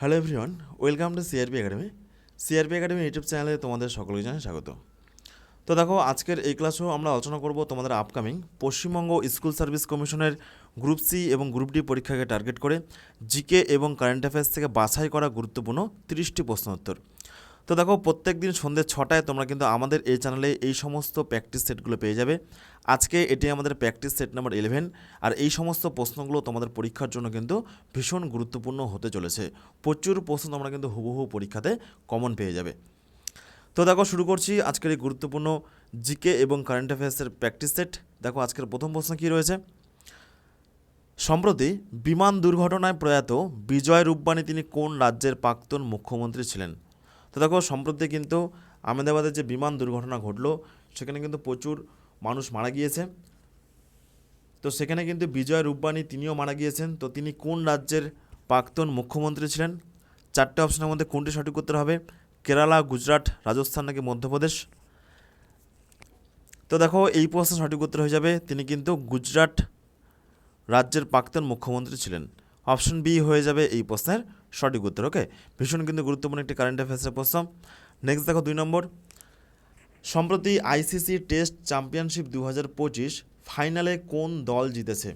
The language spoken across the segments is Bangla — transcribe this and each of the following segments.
Hello everyone welcome to CRP academy CRP academy YouTube চ্যানেলে তোমাদের সকলকে জানাই স্বাগত। তো দেখো, আজকের এই ক্লাসেও আমরা আলোচনা করব তোমাদের আপকামিং পশ্চিমবঙ্গ স্কুল সার্ভিস কমিশনের গ্রুপ সি এবং গ্রুপ ডি পরীক্ষাকে টার্গেট করে জিকে এবং কারেন্ট অ্যাফেয়ার্স থেকে বাছাই করা গুরুত্বপূর্ণ তিরিশটি প্রশ্ন উত্তর। তো দেখো প্রত্যেক দিন সন্ধ্যে ছটায় তোমরা কিন্তু আমাদের এই চ্যানেলে এই সমস্ত প্র্যাকটিস সেটগুলো পেয়ে যাবে। আজকে এটি আমাদের প্র্যাকটিস সেট নাম্বার ইলেভেন আর এই সমস্ত প্রশ্নগুলো তোমাদের পরীক্ষার জন্য কিন্তু ভীষণ গুরুত্বপূর্ণ হতে চলেছে। প্রচুর প্রশ্ন তোমরা কিন্তু হুবহু পরীক্ষাতে কমন পেয়ে যাবে। তো দেখো, শুরু করছি আজকের এই গুরুত্বপূর্ণ জিকে এবং কারেন্ট অ্যাফেয়ার্সের প্র্যাকটিস সেট দেখো, আজকের প্রথম প্রশ্ন কী রয়েছে? সম্প্রতি বিমান দুর্ঘটনায় প্রয়াত বিজয় রূপবাণী তিনি কোন রাজ্যের প্রাক্তন মুখ্যমন্ত্রী ছিলেন? দেখো, সম্প্রতি কিন্তু আহমেদাবাদের যে বিমান দুর্ঘটনা ঘটলো, সেখানে কিন্তু প্রচুর মানুষ মারা গিয়েছে। তো সেখানে কিন্তু বিজয় রূপবাণী তিনিও মারা গিয়েছেন। তো তিনি কোন রাজ্যের প্রাক্তন মুখ্যমন্ত্রী ছিলেন? চারটে অপশনের মধ্যে কোনটি সঠিক উত্তর হবে? কেরালা, গুজরাট, রাজস্থান নাকি মধ্যপ্রদেশ? তো দেখো, এই প্রশ্ন সঠিক উত্তর হয়ে যাবে, তিনি কিন্তু গুজরাট রাজ্যের প্রাক্তন মুখ্যমন্ত্রী ছিলেন। অপশন বি হয়ে যাবে এই প্রশ্নের। সঠিক উত্তর ওকে ভীষণ কিন্তু গুরুত্বপূর্ণ একটি কারেন্ট অ্যাফেয়ার্সের প্রশ্ন। নেক্সট দেখো দুই নম্বর। সম্প্রতি আইসিসি টেস্ট চ্যাম্পিয়নশিপ দু হাজার পঁচিশ ফাইনালে কোন দল জিতেছে?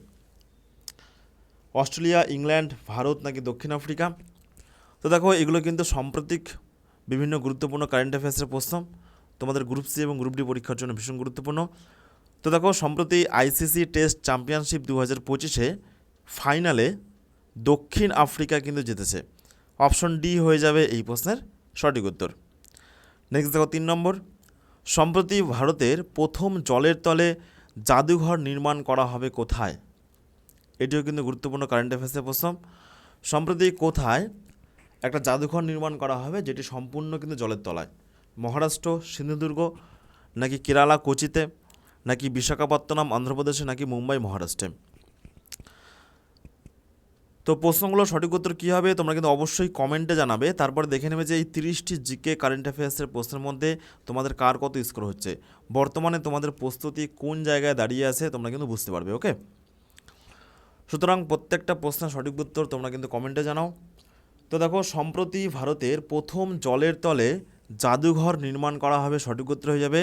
অস্ট্রেলিয়া, ইংল্যান্ড, ভারত নাকি দক্ষিণ আফ্রিকা? তো দেখো, এগুলো কিন্তু সাম্প্রতিক বিভিন্ন গুরুত্বপূর্ণ কারেন্ট অ্যাফেয়ার্সের প্রশ্ন। তোমাদের গ্রুপ সি এবং গ্রুপ ডি পরীক্ষার জন্য ভীষণ গুরুত্বপূর্ণ। তো দেখো, সম্প্রতি আইসিসি টেস্ট চ্যাম্পিয়নশিপ দু হাজার পঁচিশে ফাইনালে দক্ষিণ আফ্রিকা কিন্তু জিতেছে। অপশন ডি হয়ে যাবে এই প্রশ্নের সঠিক উত্তর। নেক্সট দেখো তিন নম্বর। সম্প্রতি ভারতের প্রথম জলের তলে জাদুঘর নির্মাণ করা হবে কোথায়? এটিও কিন্তু গুরুত্বপূর্ণ কারেন্ট অ্যাফেয়ার্সের প্রশ্ন। সম্প্রতি কোথায় একটা জাদুঘর নির্মাণ করা হবে যেটি সম্পূর্ণ কিন্তু জলের তলায়? মহারাষ্ট্র, সিন্ধুদুর্গ, নাকি কেরালা, কোচিতে, নাকি বিশাখাপত্তনম, অন্ধ্রপ্রদেশে, নাকি মুম্বাই, মহারাষ্ট্রে? তো প্রশ্নগুলো সঠিক উত্তর কী হবে তোমরা কিন্তু অবশ্যই কমেন্টে জানাবে। তারপর দেখে নেবে যে এই তিরিশটি জিকে কারেন্ট অ্যাফেয়ার্সের প্রশ্নের মধ্যে তোমাদের কার কত স্কোর হচ্ছে। বর্তমানে তোমাদের প্রস্তুতি কোন জায়গায় দাঁড়িয়ে আছে তোমরা কিন্তু বুঝতে পারবে, ওকে? সুতরাং প্রত্যেকটা প্রশ্নের সঠিক উত্তর তোমরা কিন্তু কমেন্টে জানাও। তো দেখো, সম্প্রতি ভারতের প্রথম জলের তলে জাদুঘর নির্মাণ করা হবে সঠিক উত্তর হয়ে যাবে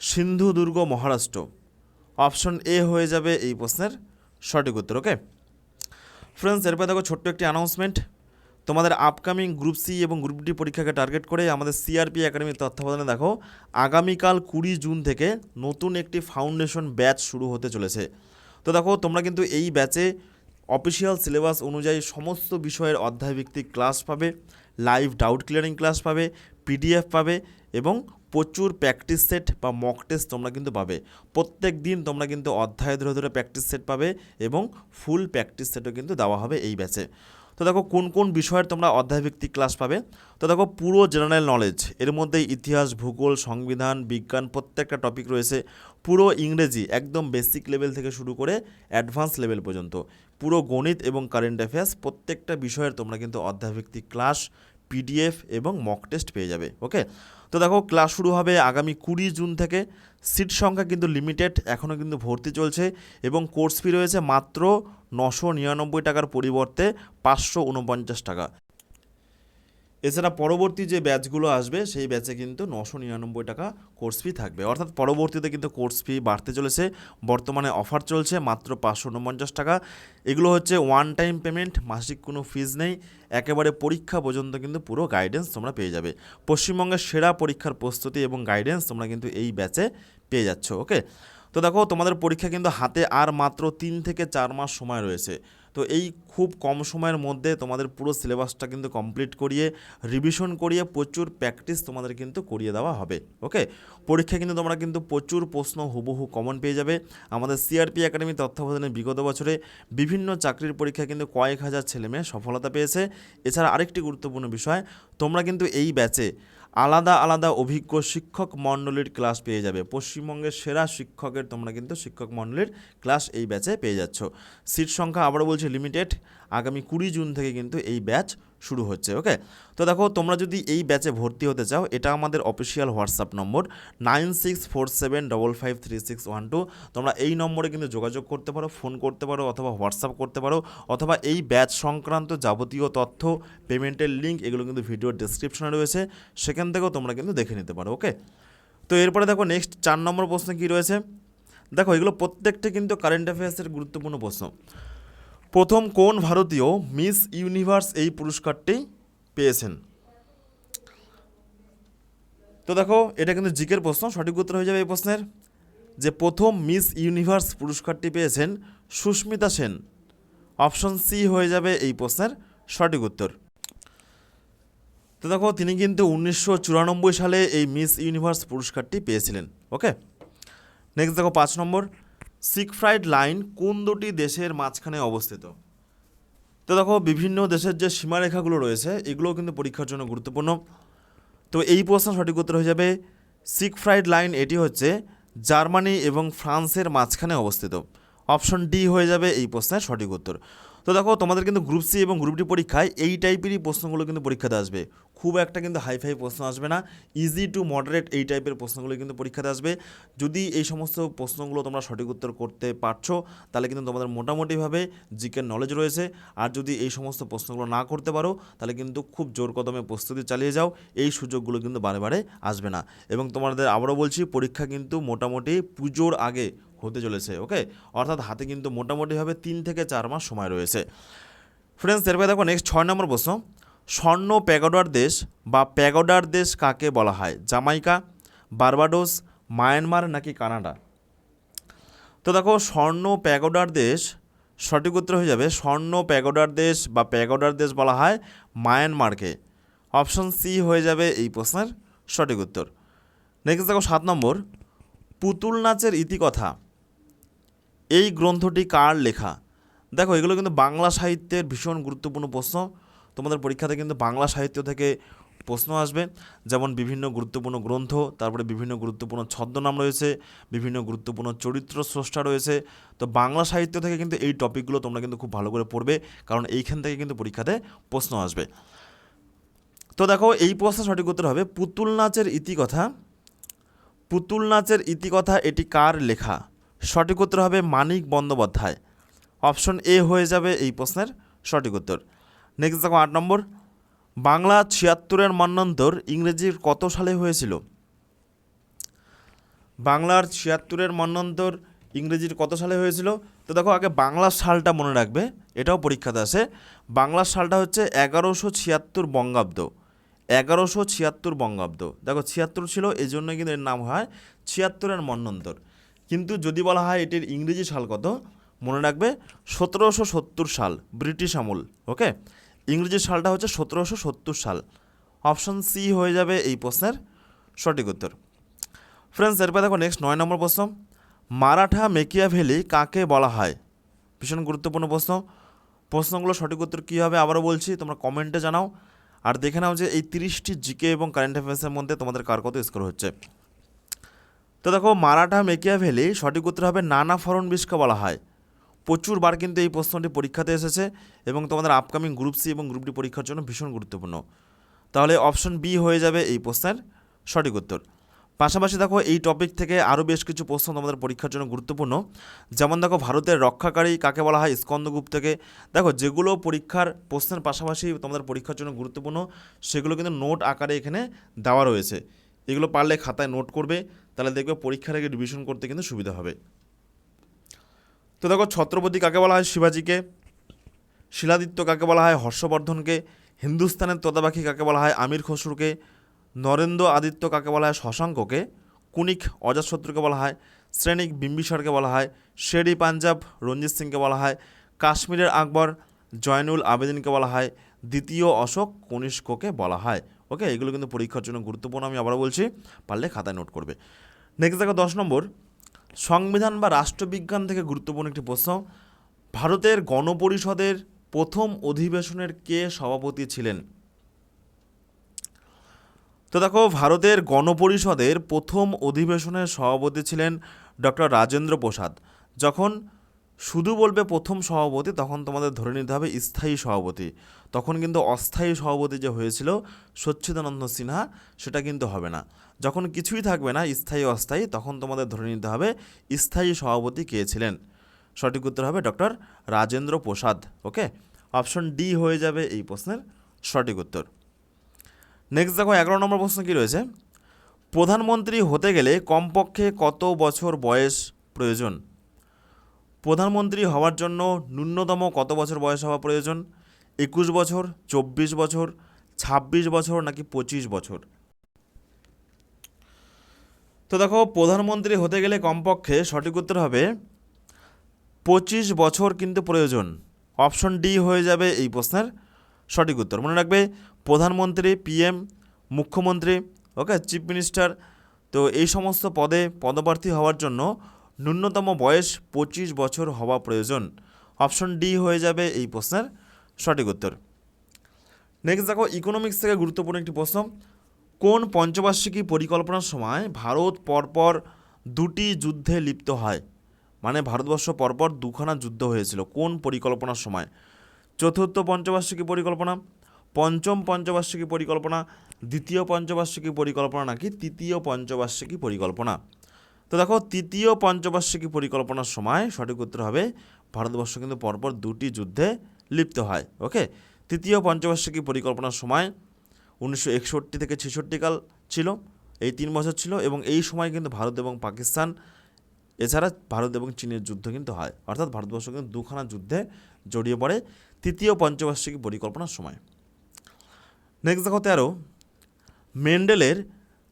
সিন্ধুদুর্গ মহারাষ্ট্র। অপশন এ হয়ে যাবে এই প্রশ্নের সঠিক উত্তর, ওকে? ফ্রেন্ডস এরপর দেখো ছোট্ট একটি অ্যানাউন্সমেন্ট তোমাদের আপকামিং গ্রুপ সি এবং গ্রুপ ডি পরীক্ষাকে টার্গেট করে আমাদের সিআরপি একাডেমির তত্ত্বাবধানে দেখো, আগামীকাল কুড়ি জুন থেকে নতুন একটি ফাউন্ডেশন ব্যাচ শুরু হতে চলেছে। তো দেখো, তোমরা কিন্তু এই ব্যাচে অফিসিয়াল সিলেবাস অনুযায়ী সমস্ত বিষয়ের অধ্যায়ভিত্তিক ক্লাস পাবে লাইভ ডাউট ক্লিয়ারিং ক্লাস পাবে পিডিএফ পাবে এবং প্রচুর প্র্যাকটিস সেট বা মক টেস্ট তোমরা কিন্তু পাবে। প্রত্যেক দিন তোমরা কিন্তু অধ্যায় ধরে ধরে প্র্যাকটিস সেট পাবে এবং ফুল প্র্যাকটিস সেটও কিন্তু দেওয়া হবে এই ব্যাচে তো দেখো কোন কোন বিষয়ের তোমরা অধ্যায়ভিত্তিক ক্লাস পাবে? তো দেখো পুরো জেনারেল নলেজ এর মধ্যে ইতিহাস, ভূগোল, সংবিধান, বিজ্ঞান প্রত্যেকটা টপিক রয়েছে। পুরো ইংরেজি একদম বেসিক লেভেল থেকে শুরু করে অ্যাডভান্স লেভেল পর্যন্ত। পুরো গণিত এবং কারেন্ট অ্যাফেয়ার্স প্রত্যেকটা বিষয়ের তোমরা কিন্তু অধ্যায়ভিত্তিক ক্লাস পিডিএফ এবং মক টেস্ট পেয়ে যাবে ওকে তো দেখো ক্লাস শুরু হবে আগামী কুড়ি জুন থেকে। সিট সংখ্যা কিন্তু লিমিটেড এখনও কিন্তু ভর্তি চলছে এবং কোর্স ফি রয়েছে মাত্র নশো নিরানব্বই টাকার পরিবর্তে পাঁচশো উনপঞ্চাশ টাকা। এছাড়া পরবর্তী যে ব্যাচগুলো আসবে, সেই ব্যাচে কিন্তু নশো নিরানব্বই টাকা কোর্স ফি থাকবে। অর্থাৎ পরবর্তীতে কিন্তু কোর্স ফি বাড়তে চলেছে। বর্তমানে অফার চলছে মাত্র পাঁচশো উনপঞ্চাশ টাকা। এগুলো হচ্ছে ওয়ান টাইম পেমেন্ট মাসিক কোনো ফিজ নেই। একেবারে পরীক্ষা পর্যন্ত কিন্তু পুরো গাইডেন্স তোমরা পেয়ে যাবে। পশ্চিমবঙ্গের সেরা পরীক্ষার প্রস্তুতি এবং গাইডেন্স তোমরা কিন্তু এই ব্যাচে পেয়ে যাচ্ছ ওকে তো দেখো, তোমাদের পরীক্ষা কিন্তু হাতে আর মাত্র তিন থেকে চার মাস সময় রয়েছে। তো এই খুব কম সময়ের মধ্যে তোমাদের পুরো সিলেবাসটা কিন্তু কমপ্লিট করিয়ে রিভিশন করিয়ে প্রচুর প্র্যাকটিস তোমাদের কিন্তু করিয়ে দেওয়া হবে ওকে পরীক্ষা কিন্তু তোমরা কিন্তু প্রচুর প্রশ্ন হুবহু কমন পেয়ে যাবে। আমাদের সিআরপি একাডেমি তত্ত্বাবধানে বিগত বছরে বিভিন্ন চাকরির পরীক্ষায় কিন্তু কয়েক হাজার ছেলেমেয়ে সফলতা পেয়েছে। এছাড়া আরেকটি গুরুত্বপূর্ণ বিষয়, তোমরা কিন্তু এই ব্যাচে আলাদা আলাদা অভিজ্ঞ শিক্ষক মণ্ডলীর ক্লাস পেয়ে যাবে। পশ্চিমবঙ্গের সেরা শিক্ষকের তোমরা কিন্তু শিক্ষক মণ্ডলীর ক্লাস এই ব্যাচে পেয়ে যাচ্ছ। সিট সংখ্যা আবারও বলছি লিমিটেড। আগামী কুড়ি জুন থেকে কিন্তু এই ব্যাচ শুরু হচ্ছে ওকে তো দেখো, তোমরা যদি এই ব্যাচে ভর্তি হতে চাও, এটা আমাদের official WhatsApp number nine six four seven double five three six one two তোমরা এই নম্বরে কিন্তু যোগাযোগ করতে পারো ফোন করতে পারো, অথবা হোয়াটসঅ্যাপ করতে পারো, অথবা এই ব্যাচ সংক্রান্ত যাবতীয় তথ্য পেমেন্টের লিঙ্ক এগুলো কিন্তু ভিডিওর ডিসক্রিপশনে রয়েছে। সেখান থেকেও তোমরা কিন্তু দেখে নিতে পারো ওকে তো এরপরে দেখো নেক্সট চার নম্বর প্রশ্ন কী রয়েছে? দেখো, এগুলো প্রত্যেকটা কিন্তু কারেন্ট অ্যাফেয়ার্সের গুরুত্বপূর্ণ প্রশ্ন। প্রথম কোন ভারতীয় মিস ইউনিভার্স এই পুরস্কারটি পেয়েছেন? তো দেখো, এটা কিন্তু জিকের প্রশ্ন, সঠিক উত্তর হয়ে যাবে এই প্রশ্নের। যে প্রথম মিস ইউনিভার্স পুরস্কারটি পেয়েছেন সুস্মিতা সেন। অপশন সি হয়ে যাবে এই প্রশ্নের সঠিক উত্তর। তো দেখো, তিনি কিন্তু উনিশশো চুরানব্বই সালে এই মিস ইউনিভার্স পুরস্কারটি পেয়েছিলেন, ওকে? নেক্সট দেখো, পাঁচ নম্বর। সিকফ্রাইড লাইন কোন দুটি দেশের মাঝখানে অবস্থিত? তো দেখো, বিভিন্ন দেশের যে সীমারেখাগুলো রয়েছে, এগুলোও কিন্তু পরীক্ষার জন্য গুরুত্বপূর্ণ। তো এই প্রশ্ন সঠিক উত্তর হয়ে যাবে, সিকফ্রাইড লাইন এটি হচ্ছে জার্মানি এবং ফ্রান্সের মাঝখানে অবস্থিত। অপশন ডি হয়ে যাবে এই প্রশ্নের সঠিক উত্তর। তো দেখো, তোমাদের কিন্তু গ্রুপ সি এবং গ্রুপ ডি পরীক্ষায় এই টাইপেরই প্রশ্নগুলো কিন্তু পরীক্ষাতে আসবে। খুব একটা কিন্তু হাইফাই প্রশ্ন আসবে না। ইজি টু মডারেট এই টাইপের প্রশ্নগুলো কিন্তু পরীক্ষাতে আসবে। যদি এই সমস্ত প্রশ্নগুলো তোমরা সঠিক উত্তর করতে পারছ, তাহলে কিন্তু তোমাদের মোটামুটিভাবে জিকের নলেজ রয়েছে। আর যদি এই সমস্ত প্রশ্নগুলো না করতে পারো, তাহলে কিন্তু খুব জোর কদমে প্রস্তুতি চালিয়ে যাও। এই সুযোগগুলো কিন্তু বারে বারে আসবে না। এবং তোমাদের আবারও বলছি, পরীক্ষা কিন্তু মোটামুটি পুজোর আগে হতে চলেছে ওকে অর্থাৎ হাতে কিন্তু মোটামুটিভাবে তিন থেকে চার মাস সময় রয়েছে। ফ্রেন্ডস এরপরে দেখো নেক্সট ছয় নম্বর প্রশ্ন। স্বর্ণ প্যাগোডার দেশ বা প্যাগোডার দেশ কাকে বলা হয়? জামাইকা, বার্বাডোস, মায়ানমার নাকি কানাডা? তো দেখো, স্বর্ণ প্যাগোডার দেশ সঠিক উত্তর হয়ে যাবে স্বর্ণ প্যাগোডার দেশ বা প্যাগোডার দেশ বলা হয় মায়ানমারকে। অপশন সি হয়ে যাবে এই প্রশ্নের সঠিক উত্তর। নেক্সট দেখো, সাত নম্বর, পুতুল নাচের ইতিকথা। এই গ্রন্থটি কার লেখা? দেখো, এগুলো কিন্তু বাংলা সাহিত্যের ভীষণ গুরুত্বপূর্ণ প্রশ্ন। তোমাদের পরীক্ষাতে কিন্তু বাংলা সাহিত্য থেকে প্রশ্ন আসবে। যেমন বিভিন্ন গুরুত্বপূর্ণ গ্রন্থ, তারপরে বিভিন্ন গুরুত্বপূর্ণ ছদ্মনাম রয়েছে, বিভিন্ন গুরুত্বপূর্ণ চরিত্র স্রষ্টা রয়েছে। তো বাংলা সাহিত্য থেকে কিন্তু এই টপিকগুলো তোমরা কিন্তু খুব ভালো করে পড়বে, কারণ এইখান থেকে কিন্তু পরীক্ষাতে প্রশ্ন আসবে। তো দেখো, এই প্রশ্নের সঠিক উত্তর হবে পুতুল নাচের ইতিকথা। পুতুল নাচের ইতিকথা, এটি কার লেখা? সঠিক উত্তর হবে মানিক বন্দ্যোপাধ্যায়। অপশন এ হয়ে যাবে এই প্রশ্নের সঠিক উত্তর। নেক্সট দেখো আট নম্বর। বাংলা ছিয়াত্তরের মন্বন্তর ইংরেজির কত সালে হয়েছিল? বাংলার ছিয়াত্তরের মন্বন্তর ইংরেজির কত সালে হয়েছিল? তো দেখো আগে বাংলার সালটা মনে রাখবে, এটাও পরীক্ষাতে আসে বাংলার সালটা হচ্ছে এগারোশো ছিয়াত্তর বঙ্গাব্দ। এগারোশো ছিয়াত্তর বঙ্গাব্দ। দেখো ছিয়াত্তর ছিল এই জন্য কিন্তু এর নাম হয় ছিয়াত্তরের মন্বন্তর কিন্তু যদি বলা হয় এটির ইংরেজি সাল কত, মনে রাখবে সতেরোশো সত্তর সাল, ব্রিটিশ আমল ওকে ইংরেজি সালটা হচ্ছে সতেরোশো সত্তর সাল। অপশন সি হয়ে যাবে এই প্রশ্নের সঠিক উত্তর। ফ্রেন্ডস এরপর দেখো নেক্সট নয় নম্বর প্রশ্ন। মারাঠা মেকিয়াভেলি কাকে বলা হয়? ভীষণ গুরুত্বপূর্ণ প্রশ্ন। প্রশ্নগুলো সঠিক উত্তর কী হবে আবারও বলছি, তোমরা কমেন্টে জানাও। আর দেখে নাও যে এই তিরিশটি জিকে এবং কারেন্ট অ্যাফেয়ার্সের মধ্যে তোমাদের কার কত স্কোর হচ্ছে। তো দেখো, মারাঠা মেকিয়াভেলি সঠিক উত্তর হবে নানা ফরনবিশকে বলা হয়। প্রচুর বার কিন্তু এই প্রশ্নটি পরীক্ষাতে এসেছে এবং তোমাদের আপকামিং গ্রুপ সি এবং গ্রুপ ডি পরীক্ষার জন্য ভীষণ গুরুত্বপূর্ণ। তাহলে অপশন বি হয়ে যাবে এই প্রশ্নের সঠিক উত্তর। পাশাপাশি দেখো, এই টপিক থেকে আরও বেশ কিছু প্রশ্ন তোমাদের পরীক্ষার জন্য গুরুত্বপূর্ণ। যেমন দেখো, ভারতের রক্ষাকারী কাকে বলা হয়? স্কন্দগুপ্তকে দেখো, যেগুলো পরীক্ষার প্রশ্নের পাশাপাশি তোমাদের পরীক্ষার জন্য গুরুত্বপূর্ণ, সেগুলো কিন্তু নোট আকারে এখানে দেওয়া রয়েছে। এগুলো পারলে খাতায় নোট করবে, তাহলে দেখবে পরীক্ষার আগে রিভিশন করতে কিন্তু সুবিধা হবে। তো দেখো ছত্রপতি কাকে বলা হয়? শিবাজিকে। শিলাদিত্য কাকে বলা হয়? হর্ষবর্ধনকে। হিন্দুস্তানের তোতাবাখি কাকে বলা হয়? আমির খসরুকে। নরেন্দ্র আদিত্য কাকে বলা হয়? শশাঙ্ককে। কুনিক অজাতশত্রুকে বলা হয়? শ্রেণিক বিম্বিসারকে বলা হয়? শেরি পাঞ্জাব, রঞ্জিত সিংকে বলা হয়? কাশ্মীরের আকবর, জয়নুল আবেদিনকে বলা হয়? দ্বিতীয় অশোক কনিষ্ককে বলা হয়? ওকে এগুলো কিন্তু পরীক্ষার জন্য গুরুত্বপূর্ণ, আমি আবারও বলছি। পারলে খাতায় নোট করবে। নেক্সট দেখো দশ নম্বর। সংবিধান বা রাষ্ট্রবিজ্ঞান থেকে গুরুত্বপূর্ণ একটি প্রশ্ন। ভারতের গণপরিষদের প্রথম অধিবেশনের কে সভাপতি ছিলেন? তো দেখো, ভারতের গণপরিষদের প্রথম অধিবেশনের সভাপতি ছিলেন ডক্টর রাজেন্দ্র প্রসাদ। যখন শুধু বলবে প্রথম সভাপতি, তখন তোমাদের ধরে নিতে হবে স্থায়ী সভাপতি। তখন কিন্তু অস্থায়ী সভাপতি যে হয়েছিল সচ্ছিদানন্দ সিনহা, সেটা কিন্তু হবে না। যখন কিছুই থাকবে না, স্থায়ী অস্থায়ী, তখন তোমাদের ধরে নিতে হবে স্থায়ী সভাপতি কে ছিলেন। সঠিক উত্তর হবে doctor Rajendra Prasad, okay? Option D হয়ে যাবে এই প্রশ্নের সঠিক উত্তর। নেক্সট দেখো, এগারো নম্বর প্রশ্ন কী রয়েছে? প্রধানমন্ত্রী হতে গেলে কমপক্ষে কত বছর বয়স প্রয়োজন? প্রধানমন্ত্রী হওয়ার জন্য ন্যূনতম কত বছর বয়স হওয়া প্রয়োজন? একুশ বছর, চব্বিশ বছর, ছাব্বিশ বছর নাকি পঁচিশ বছর? তো দেখো, প্রধানমন্ত্রী হতে গেলে কমপক্ষে সঠিক উত্তর হবে, পঁচিশ বছর কিন্তু প্রয়োজন। অপশন ডি হয়ে যাবে এই প্রশ্নের সঠিক উত্তর। মনে রাখবে, প্রধানমন্ত্রী, পিএম, মুখ্যমন্ত্রী, ওকে, চিফ মিনিস্টার, তো এই সমস্ত পদে পদপ্রার্থী হওয়ার জন্য ন্যূনতম বয়স পঁচিশ বছর হওয়া প্রয়োজন। অপশন ডি হয়ে যাবে এই প্রশ্নের সঠিক উত্তর। নেক্সট দেখো ইকোনমিক্স থেকে গুরুত্বপূর্ণ একটি প্রশ্ন। কোন পঞ্চবার্ষিকী পরিকল্পনার সময় ভারত পরপর দুটি যুদ্ধে লিপ্ত হয়? মানে ভারতবর্ষ পরপর দুখানা যুদ্ধ হয়েছিল, কোন পরিকল্পনার সময়? চতুর্থ পঞ্চবার্ষিকী পরিকল্পনা, পঞ্চম পঞ্চবার্ষিকী পরিকল্পনা, দ্বিতীয় পঞ্চবার্ষিকী পরিকল্পনা নাকি তৃতীয় পঞ্চবার্ষিকী পরিকল্পনা? তো দেখো, তৃতীয় পঞ্চবার্ষিকী পরিকল্পনার সময় সঠিক উত্তর হবে, ভারতবর্ষ কিন্তু পরপর দুটি যুদ্ধে লিপ্ত হয় ওকে তৃতীয় পঞ্চবার্ষিকী পরিকল্পনার সময় উনিশশো একষট্টি থেকে ছেষট্টি কাল ছিল, এই তিন বছর ছিল এবং এই সময় কিন্তু ভারত এবং পাকিস্তান, এছাড়া ভারত এবং চীনের যুদ্ধ কিন্তু হয়, অর্থাৎ ভারতবর্ষ কিন্তু দুখানা যুদ্ধে জড়িয়ে পড়ে তৃতীয় পঞ্চবার্ষিকী পরিকল্পনার সময়। নেক্সট দেখো তেরো, মেন্ডেলের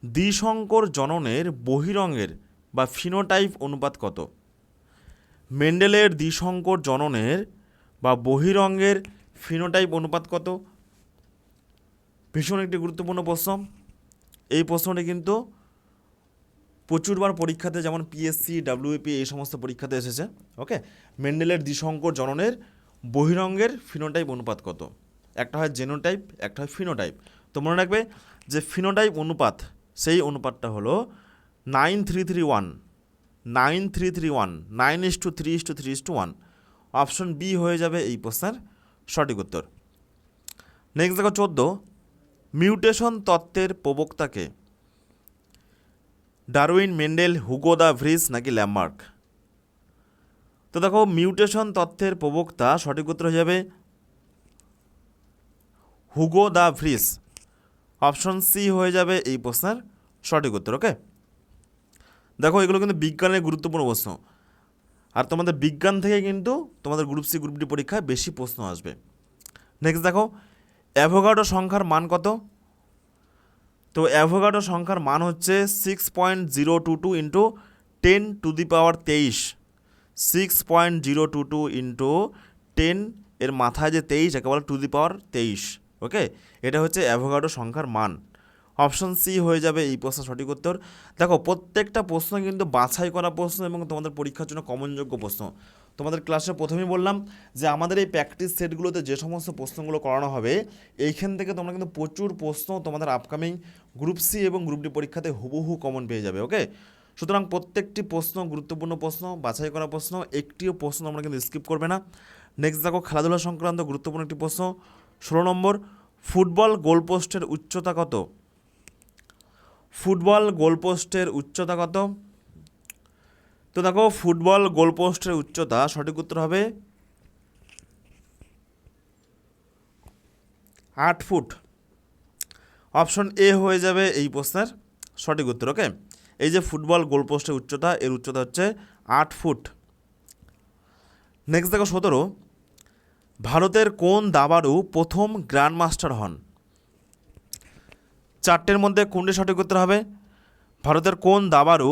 দ্বিশঙ্কর জননের বহিরঙ্গের বা ফিনোটাইপ অনুপাত কত? মেন্ডেলের দ্বিসংকর জননের বা বহিরঙ্গের ফিনোটাইপ অনুপাত কত? ভীষণ একটি গুরুত্বপূর্ণ প্রশ্ন। এই প্রশ্নটি কিন্তু প্রচুরবার পরীক্ষাতে যেমন পিএসসি ডাব্লিউপি এই সমস্ত পরীক্ষাতে এসেছে ওকে মেন্ডেলের দ্বিসংকর জননের বহিরঙ্গের ফিনোটাইপ অনুপাত কত? একটা হয় জেনোটাইপ একটা হয় ফিনোটাইপ তো মনে রাখবে যে ফিনোটাইপ অনুপাত, সেই অনুপাতটা হলো nine three three one, nine three three one, nine is two three is two three is two one. Option B হয়ে যাবে এই প্রশ্নের সঠিক উত্তর। নেক্সট দেখো চোদ্দ, মিউটেশন তত্ত্বের প্রবক্তাকে Darwin, Mendel, Hugo de Vries নাকি ল্যামমার্ক? তো দেখো, মিউটেশন তত্ত্বের প্রবক্তা সঠিক উত্তর হয়ে যাবে Hugo de Vries. Option C হয়ে যাবে এই প্রশ্নের সঠিক উত্তর, ওকে? দেখো, এগুলো কিন্তু বিজ্ঞানের গুরুত্বপূর্ণ প্রশ্ন। আর তোমাদের বিজ্ঞান থেকে কিন্তু তোমাদের গ্রুপ সি গ্রুপ ডি পরীক্ষায় বেশি প্রশ্ন আসবে। নেক্সট দেখো অ্যাভোগাডো সংখ্যার মান কত? তো অ্যাভোগাডো সংখ্যার মান হচ্ছে six point zero two two into ten to the power তেইশ। Six point zero two two into ten এর মাথায় যে তেইশ একেবারে টু দি পাওয়ার তেইশ। ওকে এটা হচ্ছে অ্যাভোগাডো সংখ্যার মান। অপশন সি হয়ে যাবে এই প্রশ্ন সঠিক উত্তর। দেখো, প্রত্যেকটা প্রশ্ন কিন্তু বাছাই করা প্রশ্ন এবং তোমাদের পরীক্ষার জন্য কমনযোগ্য প্রশ্ন। তোমাদের ক্লাসে প্রথমেই বললাম যে আমাদের এই প্র্যাকটিস সেটগুলোতে যে সমস্ত প্রশ্নগুলো করানো হবে, এইখান থেকে তোমরা কিন্তু প্রচুর প্রশ্ন তোমাদের আপকামিং গ্রুপ সি এবং গ্রুপ ডি পরীক্ষাতে হুবহু কমন পেয়ে যাবে, ওকে? সুতরাং প্রত্যেকটি প্রশ্ন গুরুত্বপূর্ণ প্রশ্ন, বাছাই করা প্রশ্ন, একটিও প্রশ্ন তোমরা কিন্তু স্কিপ করবে না। নেক্সট দেখো, খেলাধুলা সংক্রান্ত গুরুত্বপূর্ণ একটি প্রশ্ন। ষোলো নম্বর, ফুটবল গোলপোস্টের উচ্চতা কত? ফুটবল গোলপোস্টের উচ্চতা কত? তো দেখো, ফুটবল গোলপোস্টের উচ্চতা সঠিক উত্তর হবে আট ফুট। অপশন এ হয়ে যাবে এই প্রশ্নের সঠিক উত্তর, ওকে? এই যে ফুটবল গোলপোস্টের উচ্চতা, এর উচ্চতা হচ্ছে আট ফুট। নেক্সট দেখো, সতেরো। ভারতের কোন দাবাড়ু প্রথম গ্র্যান্ড মাস্টার হন? চারটের মধ্যে কোনটি সঠিক উত্তর হবে? ভারতের কোন দাবাড়ু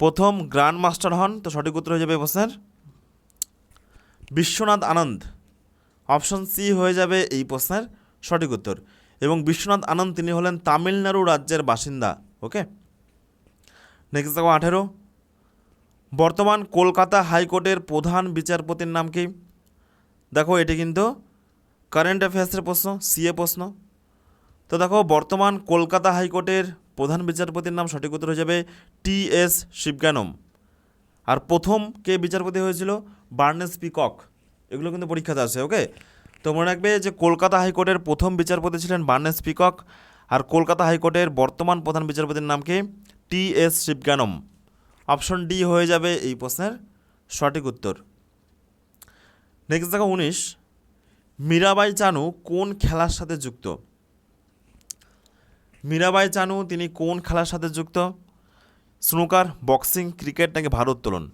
প্রথম গ্র্যান্ড মাস্টার হন? তো সঠিক উত্তর হয়ে যাবে প্রশ্নের বিশ্বনাথ আনন্দ। অপশন সি হয়ে যাবে এই প্রশ্নের সঠিক উত্তর। এবং বিশ্বনাথ আনন্দ তিনি হলেন তামিলনাড়ু রাজ্যের বাসিন্দা, ওকে? নেক্সট দেখো আঠেরো। বর্তমান কলকাতা হাইকোর্টের প্রধান বিচারপতির নাম কি? দেখো, এটি কিন্তু কারেন্ট অ্যাফেয়ার্সের প্রশ্ন সিএ প্রশ্ন। তো দেখো, বর্তমান কলকাতা হাইকোর্টের প্রধান বিচারপতির নাম সঠিক উত্তর হয়ে যাবে টি এস শিবজ্ঞানম আর প্রথম কে বিচারপতি হয়েছিল? বার্নেস পিকক এগুলো কিন্তু পরীক্ষাতে আসে ওকে? তো মনে রাখবে যে কলকাতা হাইকোর্টের প্রথম বিচারপতি ছিলেন বার্নেস পিকক আর কলকাতা হাইকোর্টের বর্তমান প্রধান বিচারপতির নাম কি? T S Sivagnanam option D হয়ে যাবে এই প্রশ্নের সঠিক উত্তর। নেক্সট দেখো, উনিশ। মীরাবাই চানু কোন খেলার সাথে যুক্ত? মীরাবাই চানু, তিনি কোন খেলার সাথে যুক্ত? স্নুকার, বক্সিং, ক্রিকেট নাকি ভারোত্তোলন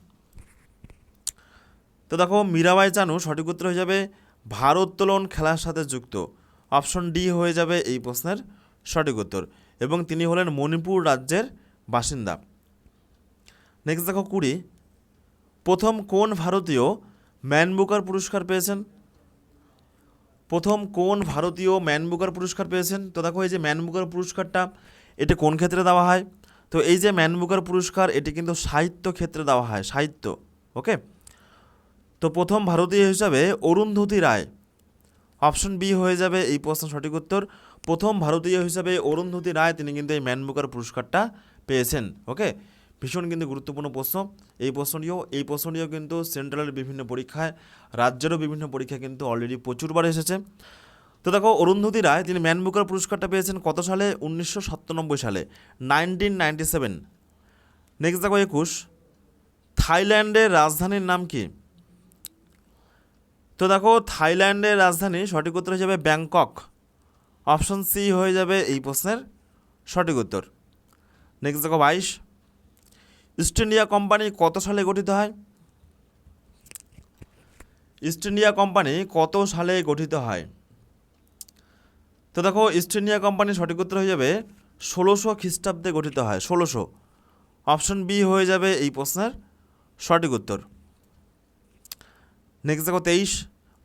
তো দেখো, মীরাবাই চানু সঠিক উত্তর হয়ে যাবে ভারোত্তোলন খেলার সাথে যুক্ত। অপশন ডি হয়ে যাবে এই প্রশ্নের সঠিক উত্তর। এবং তিনি হলেন মণিপুর রাজ্যের বাসিন্দা। নেক্সট দেখো কুড়ি। প্রথম কোন ভারতীয় ম্যান বুকার পুরস্কার পেয়েছেন? প্রথম কোন ভারতীয় ম্যান বুকার পুরস্কার পেয়েছেন? তো দেখো, এই যে ম্যান বুকার পুরস্কারটা, এটি কোন ক্ষেত্রে দেওয়া হয়? তো এই যে ম্যান বুকার পুরস্কার, এটি কিন্তু সাহিত্য ক্ষেত্রে দেওয়া হয়, সাহিত্য, ওকে? তো প্রথম ভারতীয় হিসাবে অরুন্ধতী রায়, অপশন বি হয়ে যাবে এই প্রশ্ন সঠিক উত্তর। প্রথম ভারতীয় হিসাবে অরুন্ধতী রায়, তিনি কিন্তু এই ম্যান বুকার পুরস্কারটা পেয়েছেন, ওকে? ভীষণ কিন্তু গুরুত্বপূর্ণ প্রশ্ন। এই প্রশ্নটিও এই প্রশ্নটিও কিন্তু সেন্ট্রালের বিভিন্ন পরীক্ষায়, রাজ্যেরও বিভিন্ন পরীক্ষা কিন্তু অলরেডি প্রচুরবার এসেছে। তো দেখো, অরুন্ধতী রায় তিনি ম্যান বুকার পুরস্কারটা পেয়েছেন কত সালে? উনিশশো সাতানব্বই সালে নাইনটিন নাইনটি সেভেন নেক্সট দেখো একুশ। থাইল্যান্ডের রাজধানীর নাম কি? তো দেখো, থাইল্যান্ডের রাজধানী সঠিক উত্তর যাবে ব্যাংকক। অপশন সি হয়ে যাবে এই প্রশ্নের সঠিক উত্তর। নেক্সট দেখো বাইশ। ইস্ট ইন্ডিয়া কোম্পানি কত সালে গঠিত হয়? ইস্ট ইন্ডিয়া কোম্পানি কত সালে গঠিত হয়? তো দেখো, ইস্ট ইন্ডিয়া কোম্পানি সঠিক উত্তর হয়ে যাবে ষোলোশো খ্রিস্টাব্দে গঠিত হয়, ষোলোশো। অপশন বি হয়ে যাবে এই প্রশ্নের সঠিক উত্তর। নেক্সট দেখো, তেইশ।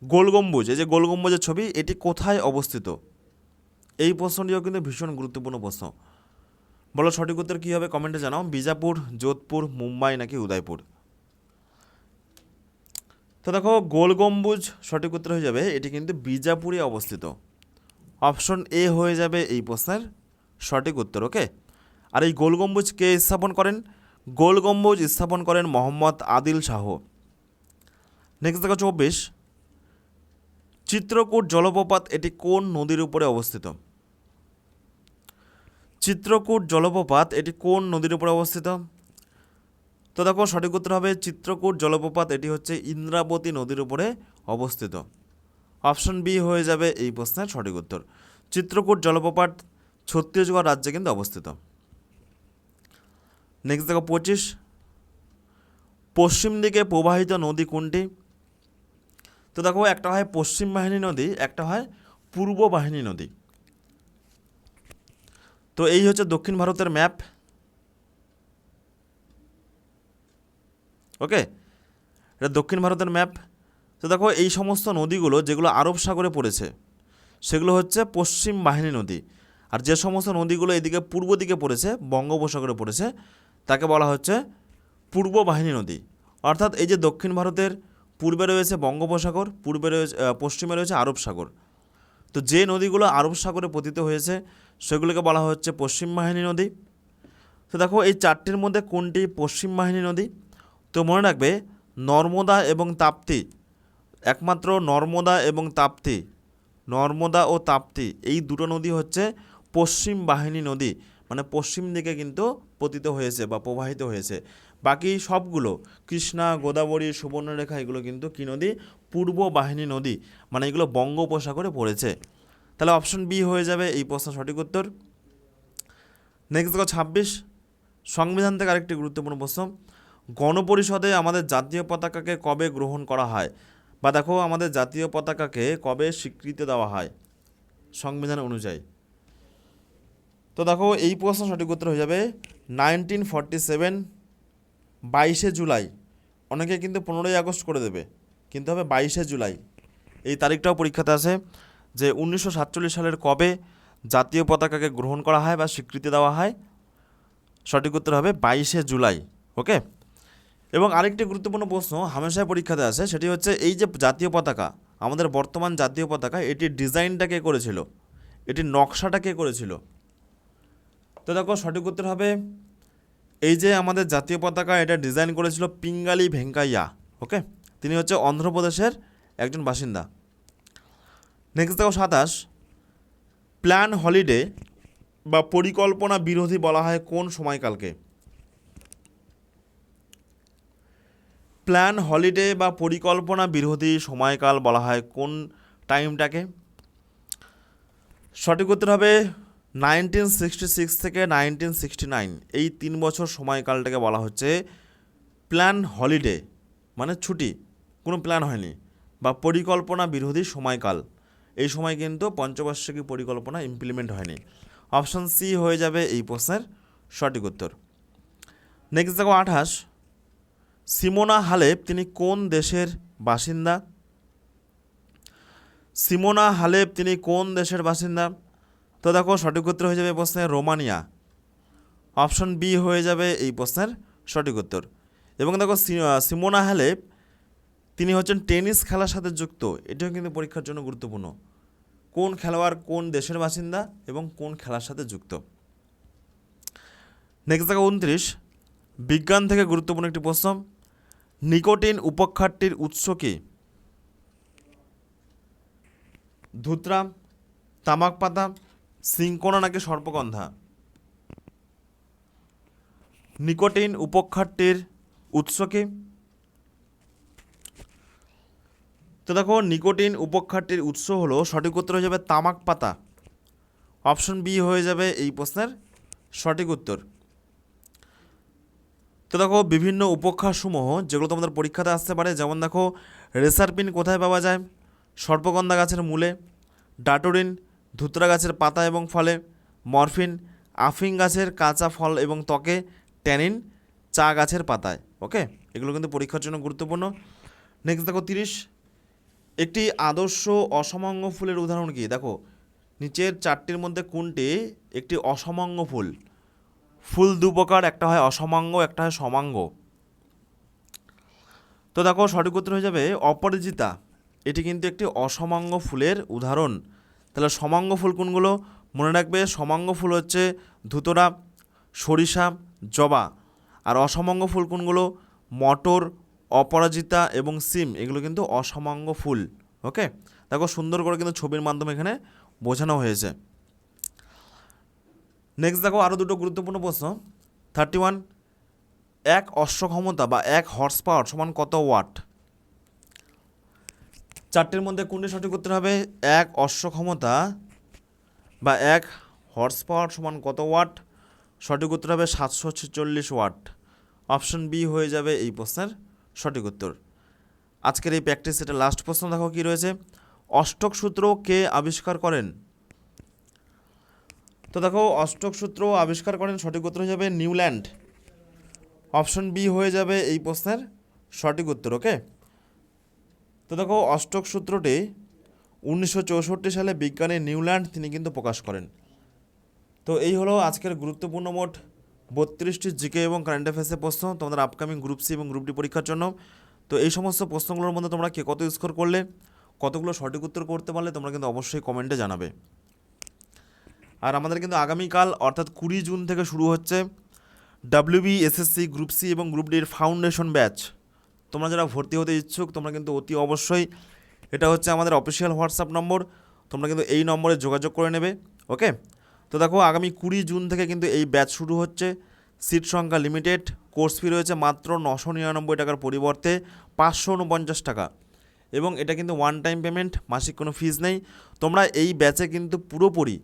গোল গম্বুজ, এই যে গোল গম্বুজের ছবি, এটি কোথায় অবস্থিত? এই প্রশ্নটিও কিন্তু ভীষণ গুরুত্বপূর্ণ প্রশ্ন। বলো সঠিক উত্তর কী হবে? কমেন্টে জানাও। বিজাপুর, যোধপুর, মুম্বাই নাকি উদয়পুর? তো দেখো, গোল গম্বুজ সঠিক উত্তর হয়ে যাবে। এটি কিন্তু বিজাপুরে অবস্থিত। অপশন এ হয়ে যাবে এই প্রশ্নের সঠিক উত্তর ওকে আর এই গোল গম্বুজ কে স্থাপন করেন? গোল গম্বুজ স্থাপন করেন মোহাম্মদ আদিল শাহ। নেক্সট দেখো চব্বিশ। চিত্রকূট জলপ্রপাত এটি কোন নদীর উপরে অবস্থিত? চিত্রকূট জলপ্রপাত, এটি কোন নদীর উপরে অবস্থিত? তো দেখো, সঠিক উত্তর হবে চিত্রকূট জলপ্রপাত, এটি হচ্ছে ইন্দ্রাবতী নদীর উপরে অবস্থিত। অপশন বি হয়ে যাবে এই প্রশ্নের সঠিক উত্তর। চিত্রকূট জলপ্রপাত ছত্তিশগড় রাজ্যে কিন্তু অবস্থিত। নেক্সট দেখো, পঁচিশ। পশ্চিম দিকে প্রবাহিত নদী কোনটি? তো দেখো, একটা হয় পশ্চিম বাহিনী নদী, একটা হয় পূর্ব বাহিনী নদী। তো এই হচ্ছে দক্ষিণ ভারতের ম্যাপ। ওকে? এটা দক্ষিণ ভারতের ম্যাপ। তো দেখো, এই সমস্ত নদীগুলো যেগুলো আরব সাগরে পড়েছে, সেগুলো হচ্ছে পশ্চিম বাহিনী নদী। আর যে সমস্ত নদীগুলো এদিকে পূর্ব দিকে পড়েছে, বঙ্গোপসাগরে পড়েছে, তাকে বলা হচ্ছে পূর্ব বাহিনী নদী। অর্থাৎ এই যে দক্ষিণ ভারতের পূর্বে রয়েছে বঙ্গোপসাগর, পূর্বে রয়েছে পশ্চিমে রয়েছে আরব সাগর। তো যে নদীগুলো আরব সাগরে পতিত হয়েছে সেগুলোকে বলা হচ্ছে পশ্চিম বাহিনী নদী। তো দেখো, এই চারটির মধ্যে কোনটি পশ্চিম বাহিনী নদী? তো মনে রাখবে, নর্মদা এবং তাপ্তি, একমাত্র নর্মদা এবং তাপ্তি, নর্মদা ও তাপ্তি, এই দুটো নদী হচ্ছে পশ্চিম বাহিনী নদী মানে পশ্চিম দিকে কিন্তু পতিত হয়েছে বা প্রবাহিত হয়েছে। বাকি সবগুলো, কৃষ্ণা, গোদাবরী, সুবর্ণরেখা, এগুলো কিন্তু কী নদী? পূর্ব বাহিনী নদী মানে এগুলো বঙ্গোপসাগরে পড়েছে। তাহলে অপশন বি হয়ে যাবে এই প্রশ্ন সঠিক উত্তর। নেক্সট দেখো ছাব্বিশ। সংবিধান থেকে আরেকটি গুরুত্বপূর্ণ প্রশ্ন। গণপরিষদে আমাদের জাতীয় পতাকাকে কবে গ্রহণ করা হয়? বা দেখো আমাদের জাতীয় পতাকাকে কবে স্বীকৃতি দেওয়া হয়? সংবিধান অনুযায়ী। তো দেখো এই প্রশ্ন সঠিক উত্তর হয়ে যাবে নাইনটিন ফর্টি সেভেন, বাইশে জুলাই। অনেকে কিন্তু পনেরোই আগস্ট করে দেবে, কিন্তু হবে বাইশে জুলাই। এই তারিখটাও পরীক্ষাতে আছে। যে উনিশশো সাতচল্লিশ সালের কবে জাতীয় পতাকাকে গ্রহণ করা হয় বা স্বীকৃতি দেওয়া হয়, সঠিক উত্তর হবে বাইশে জুলাই, ওকে? এবং আরেকটি গুরুত্বপূর্ণ প্রশ্ন হামেশায় পরীক্ষাতে আসে, সেটি হচ্ছে এই যে জাতীয় পতাকা, আমাদের বর্তমান জাতীয় পতাকা, এটির ডিজাইনটা কে করেছিল? এটির নকশাটা কে করেছিল? তো দেখো, সঠিক উত্তর হবে এই যে আমাদের জাতীয় পতাকা, এটা ডিজাইন করেছিল পিঙ্গালি ভেঙ্কাইয়া, ওকে? তিনি হচ্ছে অন্ধ্রপ্রদেশের একজন বাসিন্দা। নেক্সট দেখো সাতাশ। প্ল্যান হলিডে বা পরিকল্পনা বিরোধী বলা হয় কোন সময়কালকে? প্ল্যান হলিডে বা পরিকল্পনা বিরোধী সময়কাল বলা হয় কোন টাইমটাকে সঠিক উত্তর হবে নাইনটিন সিক্সটি সিক্স থেকে নাইনটিন সিক্সটি নাইন এই তিন বছর সময়কালটাকে বলা হচ্ছে প্ল্যান হলিডে মানে ছুটি। কোনো প্ল্যান হয়নি। বা পরিকল্পনা বিরোধী সময়কাল। এই সময় কিন্তু পঞ্চবার্ষিকী পরিকল্পনা ইমপ্লিমেন্ট হয়নি। অপশান সি হয়ে যাবে এই প্রশ্নের সঠিক উত্তর। নেক্সট দেখো আঠাশ। সিমোনা হালেপ তিনি কোন দেশের বাসিন্দা? সিমোনা হালেপ তিনি কোন দেশের বাসিন্দা? তো দেখো সঠিক উত্তর হয়ে যাবে প্রশ্নের রোমানিয়া। অপশন বি হয়ে যাবে এই প্রশ্নের সঠিক উত্তর। এবং দেখো সিমোনা হালেপ তিনি হচ্ছেন টেনিস খেলার সাথে যুক্ত। এটিও কিন্তু পরীক্ষার জন্য গুরুত্বপূর্ণ। কোন খেলোয়াড় কোন দেশের বাসিন্দা এবং কোন খেলার সাথে যুক্ত? নেক্সট দেখো উনত্রিশ। বিজ্ঞান থেকে গুরুত্বপূর্ণ একটি প্রশ্ন। নিকোটিন উপক্ষারটির উৎস কি? ধুতরা, তামাক পাতা সিঙ্কোনা নাকি সর্পগন্ধা? নিকোটিন উপক্ষারটির উৎস কি? তো দেখো, নিকোটিন উপক্ষারটির উৎস হলো সঠিক উত্তর হয়ে যাবে তামাক পাতা। অপশন বি হয়ে যাবে এই প্রশ্নের সঠিক উত্তর। তো দেখো, বিভিন্ন উপক্ষাসমূহ যেগুলো তোমাদের পরীক্ষাতে আসতে পারে, যেমন দেখো, রেসারপিন কোথায় পাওয়া যায়? সর্পগন্ধা গাছের মূলে, ডাটোরিন ধুতরা গাছের পাতা এবং ফলে, মরফিন আফিং গাছের কাঁচা ফল এবং ত্বকে, ট্যানিন চা গাছের পাতায়। ওকে? এগুলো কিন্তু পরীক্ষার জন্য গুরুত্বপূর্ণ। নেক্সট দেখো, তিরিশ। একটি আদর্শ অসমঙ্গ ফুলের উদাহরণ কি? দেখো, নিচের চারটির মধ্যে কোনটি? একটি অসমঙ্গ ফুল। ফুল দু প্রকার, একটা হয় অসমাঙ্গ, একটা হয় সমাঙ্গ। তো দেখো, সঠিক উত্তর হয়ে যাবে অপরাজিতা। এটি কিন্তু একটি অসমাঙ্গ ফুলের উদাহরণ। তাহলে সমাঙ্গ ফুল কোনগুলো? মনে রাখবে, সমাঙ্গ ফুল হচ্ছে ধুতরা, সরিষা, জবা। আর অসমাঙ্গ ফুল কোনগুলো? মটর অপরাজিতা এবং সিম, এগুলো কিন্তু অসমাঙ্গ ফুল, ওকে? দেখো সুন্দর করে কিন্তু ছবির মাধ্যমে এখানে বোঝানো হয়েছে। নেক্সট দেখো আরও দুটো গুরুত্বপূর্ণ প্রশ্ন। থার্টি ওয়ান এক অশ্ব ক্ষমতা বা এক হর্স পাওয়ার সমান কত ওয়াট চারটের মধ্যে কোনটি সঠিক উত্তর হবে? এক অশ্ব ক্ষমতা বা এক হর্স পাওয়ার সমান কত ওয়াট সঠিক উত্তর হবে সাতশো ছেচল্লিশ ওয়াট অপশন বি হয়ে যাবে এই প্রশ্নের সঠিক উত্তর। আজকের এই প্র্যাকটিস এটা লাস্ট প্রশ্ন দেখো কী রয়েছে? অষ্টক সূত্র কে আবিষ্কার করেন? তো দেখো, অষ্টক সূত্র আবিষ্কার করেন সঠিক উত্তর হয়ে যাবে নিউল্যান্ড। অপশন বি হয়ে যাবে এই প্রশ্নের সঠিক উত্তর, ওকে? তো দেখো, অষ্টক সূত্রটি উনিশশো চৌষট্টি সালে বিজ্ঞানী নিউল্যান্ড তিনি কিন্তু প্রকাশ করেন। তো এই হলো আজকের গুরুত্বপূর্ণ মোট বত্রিশটি জিকে এবং কারেন্ট অ্যাফেয়ার্সের প্রশ্ন, তোমাদের আপকামিং গ্রুপ সি এবং গ্রুপ ডি পরীক্ষার জন্য। তো এই সমস্ত প্রশ্নগুলোর মধ্যে তোমরা কে কত স্কোর করলে, কতগুলো সঠিক উত্তর করতে পারলে, তোমরা কিন্তু অবশ্যই কমেন্টে জানাবে। আর আমাদের কিন্তু আগামীকাল, অর্থাৎ কুড়ি জুন থেকে শুরু হচ্ছে ডাব্লিউবি এসএসসি গ্রুপ সি এবং গ্রুপ ডির ফাউন্ডেশন ব্যাচ তোমরা যারা ভর্তি হতে ইচ্ছুক, তোমরা কিন্তু অতি অবশ্যই এটা হচ্ছে আমাদের অফিসিয়াল হোয়াটসঅ্যাপ নম্বর তোমরা কিন্তু এই নম্বরে যোগাযোগ করে নেবে ওকে তো দেখো, আগামী কুড়ি জুন থেকে কিন্তু এই ব্যাচ শুরু হচ্ছে। সিট সংখ্যা লিমিটেড কোর্স ফি রয়েছে মাত্র নশো নিরানব্বই টাকার পরিবর্তে পাঁচশো উনপঞ্চাশ টাকা। এবং এটা কিন্তু ওয়ান টাইম পেমেন্ট মাসিক কোনো ফিজ নেই। তোমরা এই ব্যাচে কিন্তু পুরোপুরি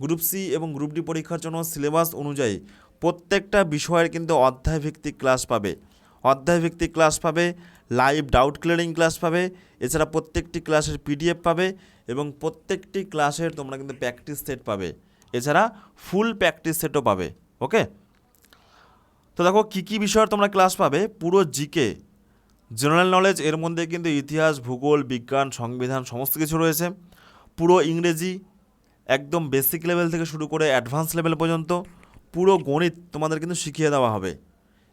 গ্রুপ সি এবং গ্রুপ ডি পরীক্ষার জন্য সিলেবাস অনুযায়ী প্রত্যেকটা বিষয়ের কিন্তু অধ্যায়ভিত্তিক ক্লাস পাবে। অধ্যায়ভিত্তিক ক্লাস পাবে লাইভ ডাউট ক্লিয়ারিং ক্লাস পাবে, এছাড়া প্রত্যেকটি ক্লাসের পিডিএফ পাবে এবং প্রত্যেকটি ক্লাসের তোমরা কিন্তু প্র্যাকটিস সেট পাবে। এছাড়া ফুল প্র্যাকটিস সেটও পাবে ওকে তো দেখো কী কী বিষয়ের তোমরা ক্লাস পাবে? পুরো জিকে জেনারেল নলেজ এর মধ্যে কিন্তু ইতিহাস, ভূগোল, বিজ্ঞান, সংবিধান সমস্ত কিছু রয়েছে। পুরো ইংরেজি একদম বেসিক লেভেল থেকে শুরু করে অ্যাডভান্স লেভেল পর্যন্ত পুরো গণিত তোমাদের কিন্তু শিখিয়ে দেওয়া হবে।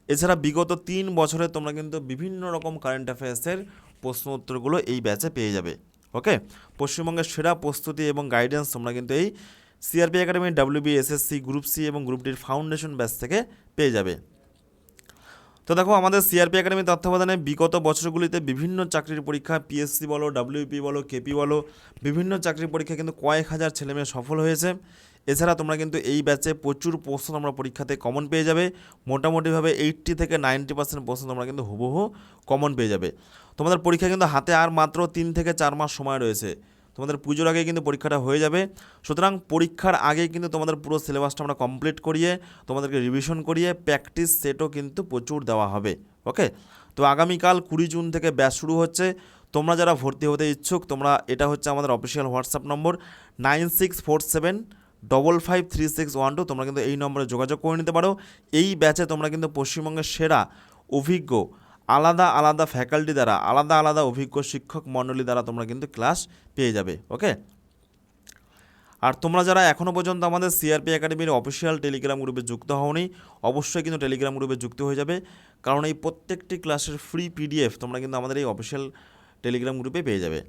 এছাড়া বিগত তিন বছরে তোমরা কিন্তু বিভিন্ন রকম কারেন্ট অ্যাফেয়ার্সের প্রশ্ন উত্তরগুলো এই ব্যাচে পেয়ে যাবে ওকে পশ্চিমবঙ্গের সেরা প্রস্তুতি এবং গাইডেন্স তোমরা কিন্তু এই CRP academy WB SSC group C এবং গ্রুপ ডির ফাউন্ডেশন ব্যাচ থেকে পেয়ে যাবে। তো দেখো, আমাদের সিআরপি একাডেমি তত্ত্বাবধানে বিগত বছরগুলিতে বিভিন্ন চাকরির পরীক্ষা পিএসসি বলো ডাব্লিউপি বলো কেপি বলো, বিভিন্ন চাকরির পরীক্ষা কিন্তু কয়েক হাজার ছেলেমেয়ে সফল হয়েছে। এছাড়া তোমরা কিন্তু এই ব্যাচে প্রচুর প্রশ্ন তোমরা পরীক্ষাতে কমন পেয়ে যাবে। মোটামুটিভাবে এইট্টি থেকে নাইনটি পার্সেন্ট প্রশ্ন তোমরা কিন্তু হুবহু কমন পেয়ে যাবে। তোমাদের পরীক্ষা কিন্তু হাতে আর মাত্র তিন থেকে চার মাস সময় রয়েছে। তোমাদের পুজোর আগে কিন্তু পরীক্ষাটা হয়ে যাবে। সুতরাং পরীক্ষার আগে কিন্তু তোমাদের পুরো সিলেবাসটা আমরা কমপ্লিট করিয়ে তোমাদেরকে রিভিশন করিয়ে প্র্যাকটিস সেটও কিন্তু প্রচুর দেওয়া হবে। ওকে তো আগামীকাল কুড়ি জুন থেকে ব্যাচ শুরু হচ্ছে। তোমরা যারা ভর্তি হতে ইচ্ছুক, তোমরা এটা হচ্ছে আমাদের official WhatsApp number nine six four seven double five three six one two তোমরা কিন্তু এই নম্বরে যোগাযোগ করে নিতে পারো। এই ব্যাচে তোমরা কিন্তু পশ্চিমবঙ্গের সেরা, অভিজ্ঞ আলাদা আলাদা ফ্যাকাল্টি দ্বারা, আলাদা আলাদা অভিজ্ঞ শিক্ষক মণ্ডলী দ্বারা তোমরা কিন্তু ক্লাস পেয়ে যাবে ওকে আর তোমরা যারা এখনও পর্যন্ত আমাদের সিআরপি একাডেমির অফিসিয়াল টেলিগ্রাম গ্রুপে যুক্ত হওনি, অবশ্যই কিন্তু টেলিগ্রাম গ্রুপে যুক্ত হয়ে যাবে। কারণ এই প্রত্যেকটি ক্লাসের ফ্রি পিডিএফ তোমরা কিন্তু আমাদের এই অফিসিয়াল টেলিগ্রাম গ্রুপে পেয়ে যাবে।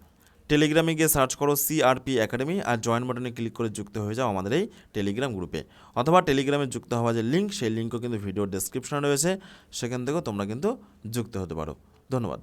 টেলিগ্রামে গিয়ে সার্চ করো সিআরপি একাডেমি আর জয়েন বাটনে ক্লিক করে যুক্ত হয়ে যাও আমাদের এই টেলিগ্রাম গ্রুপে। অথবা টেলিগ্রামে যুক্ত হওয়া যে লিঙ্ক সেই লিঙ্কও কিন্তু ভিডিও ডেসক্রিপশনে রয়েছে। সেখান থেকেও তোমরা কিন্তু যুক্ত হতে পারো। ধন্যবাদ।